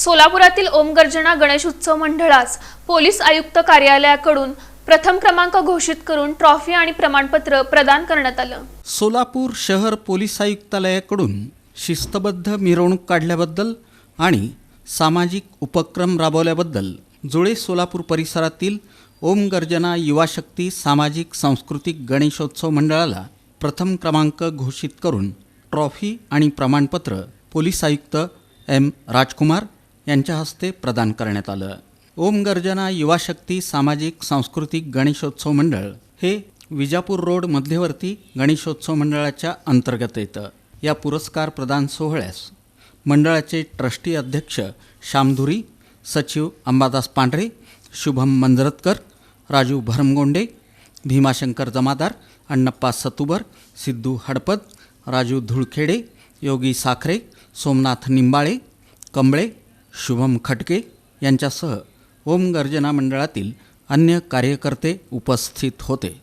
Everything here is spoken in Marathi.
सोलापुरातील ओमगर्जना गणेश उत्सव मंडळास पोलीस आयुक्त कार्यालयाकडून प्रथम क्रमांक घोषित करून ट्रॉफी आणि प्रमाणपत्र प्रदान करण्यात आलं. सोलापूर शहर पोलीस आयुक्तालयाकडून शिस्तबद्ध मिरवणूक काढल्याबद्दल आणि सामाजिक उपक्रम राबवल्याबद्दल जुळे सोलापूर परिसरातील ओम गर्जना युवाशक्ती सामाजिक सांस्कृतिक गणेशोत्सव मंडळाला प्रथम क्रमांक घोषित करून ट्रॉफी आणि प्रमाणपत्र पोलीस आयुक्त एम राजकुमार यांच्या हस्ते प्रदान करण्यात आलं. ओम गर्जना युवाशक्ती सामाजिक सांस्कृतिक गणेशोत्सव मंडळ हे विजापूर रोड मध्यवर्ती गणेशोत्सव मंडळाच्या अंतर्गत येतं. या पुरस्कार प्रदान सोहळ्यास मंडळाचे ट्रस्टी अध्यक्ष श्यामधुरी सचिव अंबादास पांढरे शुभम मंजरतकर राजू भरमगोंडे भीमाशंकर जमादार अण्णप्पा सतुबर सिद्धू हडपद राजू धुळखेडे योगी साखरे सोमनाथ निंबाळे कंबळे शुभम खटके यांच्यासह ओम गर्जना मंडळातील अन्य कार्यकर्ते उपस्थित होते.